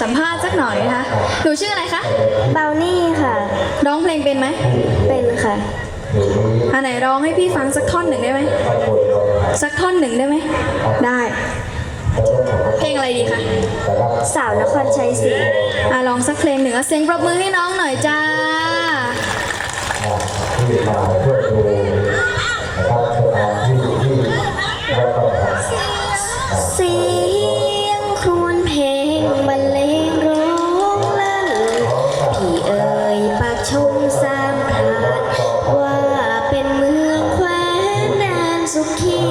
สัมภาษณ์สักหน่อยนะคะ หนูชื่ออะไรคะ เบลนี่ค่ะ ร้องเพลงเป็นไหมเป็นค่ะ อันไหนร้องให้พี่ฟังสักท่อนหนึ่งได้ไหม สักท่อนหนึ่งได้ไหม ได้ เพลงอะไรดีคะ สาวนครชัยศรีอะลองสักเพลงหนึ่งอะเสียงปรบมือให้น้องหน่อยจ้า ที่มาเพื่อดูนะครับสถานที่ที่วัดพระธรรมเสี ชมสามขาดว่าเป็นเมืองแคว้นแดนสุขี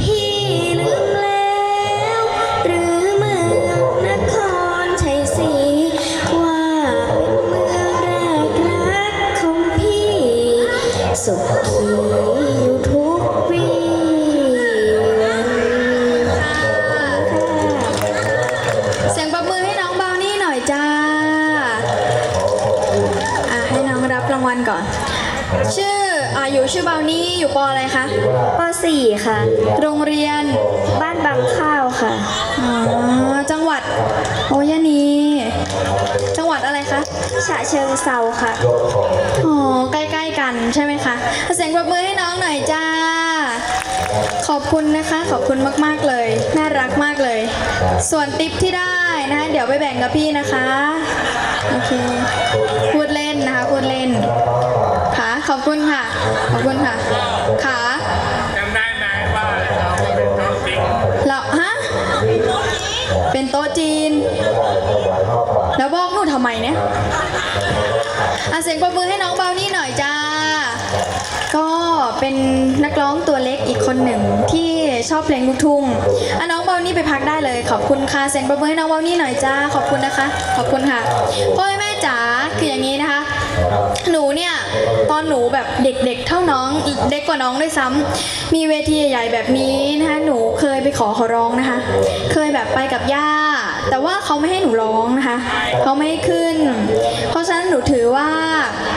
พี่ลืมแล้ว หรือเมืองนครชัยศรีว่าเป็นเมืองแรกรักของพี่ สุขี ออ่าอยู่ชื่อเบานี่อยู่ปออะไรคะป .4 ค่ะ โรงเรียนบ้านบางข้าวค่ะ อ๋อจังหวัดโอยานีจังหวัดอะไรคะฉะเชิงเซาค่ะ อ๋อ ใกล้ๆกันใช่ไหมคะเสียงปรบมือให้น้องหน่อยจ้า ขอบคุณนะคะ ขอบคุณมากๆเลย น่ารักมากเลย ส่วนติปที่ได้นะคะเดี๋ยวไปแบ่งกับพี่นะคะ โอเค พูดเล่นนะคะ พูดเล่นค่ะ ขอบคุณค่ะ ขอบคุณค่ะค่ะจำได้ไหมว่าเราเป็นน้องจริงเราฮะ เป็นโต๊ะจีน แล้วบอกหนูทำไมเนี่ยอะเสียงปรบมือให้น้องเบานี่หน่อยจ้า ก็เป็นนักร้องตัวเล็กอีกคนหนึ่งที่ชอบเพลงลูกทุ่งอะน้องเบานี่ไปพักได้เลย ขอบคุณค่ะเสียงปรบมือให้น้องเบานี่หน่อยจ้า ขอบคุณนะคะ ขอบคุณค่ะพ่อแม่จ๋าคืออย่างนี้นะคะ หนูเนี่ยตอนหนูแบบเด็กๆเท่าน้องเด็กกว่าน้องด้วยซ้ำมีเวทีใหญ่ๆแบบนี้นะคะหนูเคยไปขอเขาร้องนะคะ เคยแบบไปกับย่า แต่ว่าเขาไม่ให้หนูร้องนะคะเขาไม่ให้ขึ้น เพราะฉะนั้นหนูถือว่า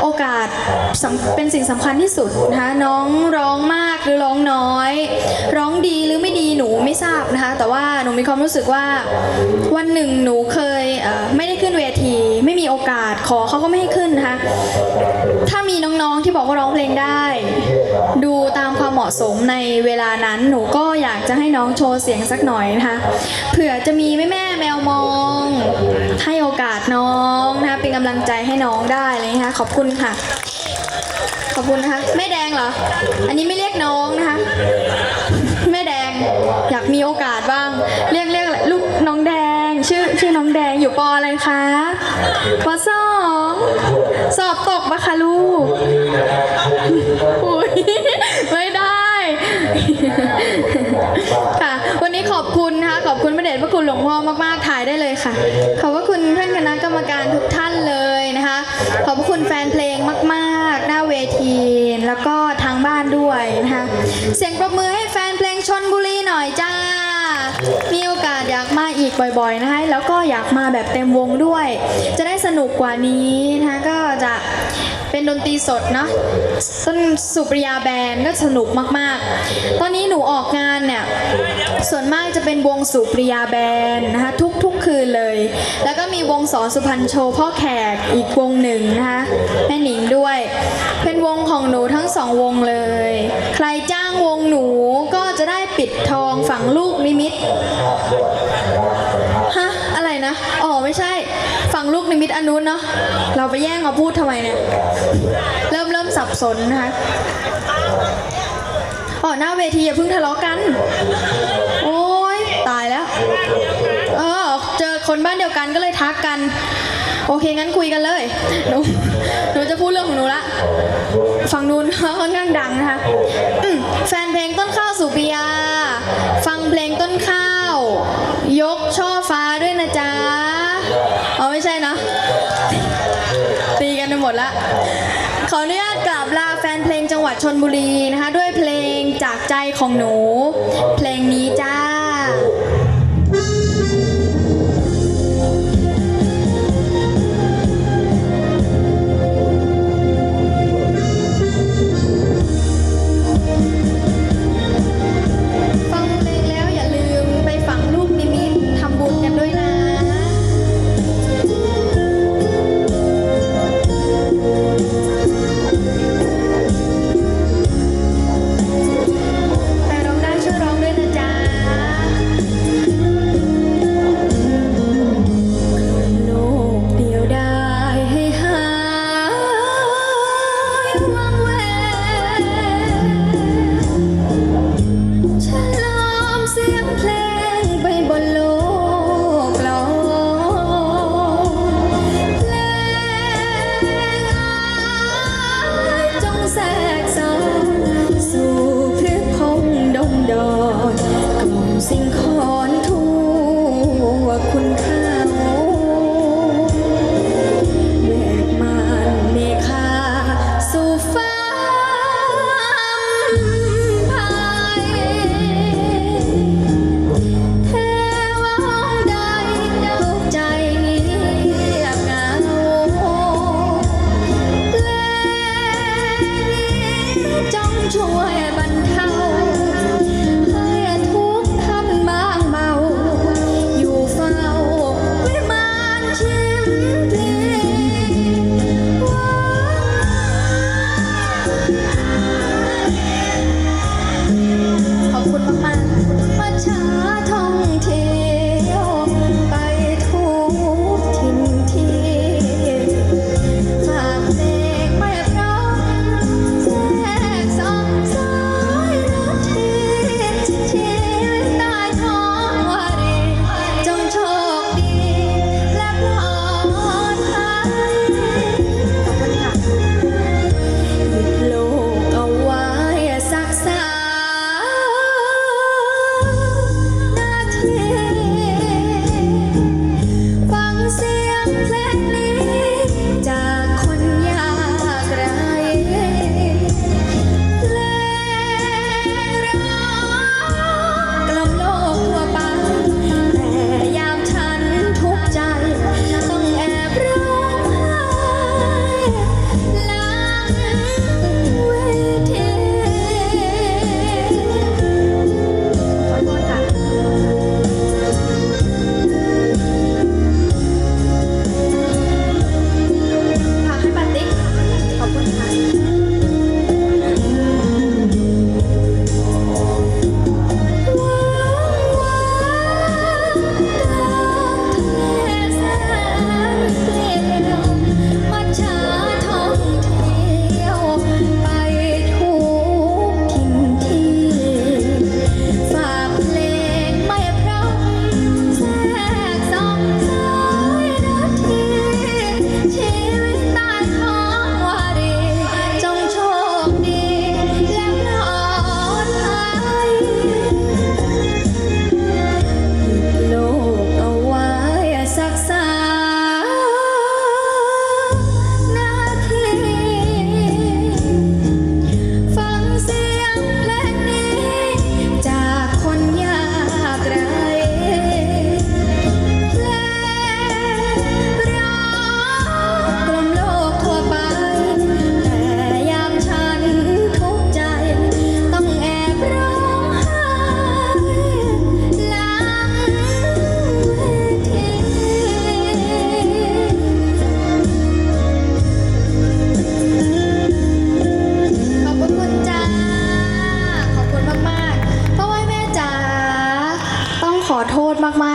โอกาสเป็นสิ่งสำคัญที่สุดนะคะน้องร้องมากหรือร้องน้อย ร้องดีหรือไม่ดีหนูไม่ทราบนะคะ แต่ว่าหนูมีความรู้สึกว่าวันหนึ่งหนูเคยไม่ได้ขึ้นเวที โอกาสขอเขาก็ไม่ให้ขึ้นนะคะ ถ้ามีน้องๆที่บอกว่าร้องเพลงได้ ดูตามความเหมาะสมในเวลานั้นหนูก็อยากจะให้น้องโชว์เสียงสักหน่อยนะคะเผื่อจะมีแม่แม่แมวมองให้โอกาสน้องนะคะเป็นกำลังใจให้น้องได้เลยนะคะขอบคุณค่ะ ขอบคุณนะคะแม่แดงเหรอ อันนี้ไม่เรียกน้องนะคะแม่แดงอยากมีโอกาสบ้าง เรียกเรียกลูกน้องแดง ชื่อชื่อน้องแดงอยู่ปออะไรคะปอสองสอบตกปะคะลูกอุ้ยไม่ได้ ค่ะ วันนี้ขอบคุณนะคะขอบคุณพระเดชพระคุณหลวงพ่อมากๆถ่ายได้เลยค่ะ ขอบพระคุณเพื่อนคณะกรรมการทุกท่านเลยนะคะ ขอบพระคุณแฟนเพลงมากๆ หน้าเวทีแล้วก็ทางบ้านด้วยนะคะ เสียงปรบมือให้แฟนเพลงชนบุรีหน่อยจ้า มีโอกาสอยากมาอีกบ่อยๆนะคะแล้วก็อยากมาแบบเต็มวงด้วย จะได้สนุกกว่านี้นะคะก็จะเป็นดนตรีสดเนาะต้นสุปริยาแบนด์ก็สนุกมากๆ ตอนนี้หนูออกงานเนี่ยส่วนมากจะเป็นวงสุปริยาแบนด์นะคะทุกทุกคืนเลย แล้วก็มีวงสอนสุพรรณโชว์พ่อแขกอีกวงหนึ่งนะคะแม่หนิงด้วย เป็นวงของหนูทั้งสองวงเลย ใครจ้างวงหนูก็จะได้ปิดทองฝังลูก ฮะ อะไรนะ อ๋อ ไม่ใช่ ฝั่งลูกนิมิตอนนุนเนาะ เราไปแย่งมาพูดทำไมเนี่ย เริ่มเริ่มสับสนนะคะ อ๋อ หน้าเวทีอย่าเพิ่งทะเลาะกัน โอ้ยตายแล้ว เออ เจอคนบ้านเดียวกันก็เลยทักกัน โอเค งั้นคุยกันเลย หนู หนูจะพูดเรื่องของหนูละฝั่งนู้นค่อนข้างดังนะคะ แฟนเพลงต้นข้าวสุปิยาฟัง เพลงต้นข้าว ยกช่อฟ้าด้วยนะจ๊ะอ๋อไม่ใช่นะ ตีกันไปหมดละขออนุญาตกราบลาแฟนเพลงจังหวัดชนบุรีนะคะ ด้วยเพลงจากใจของหนู เพลงนี้จ้า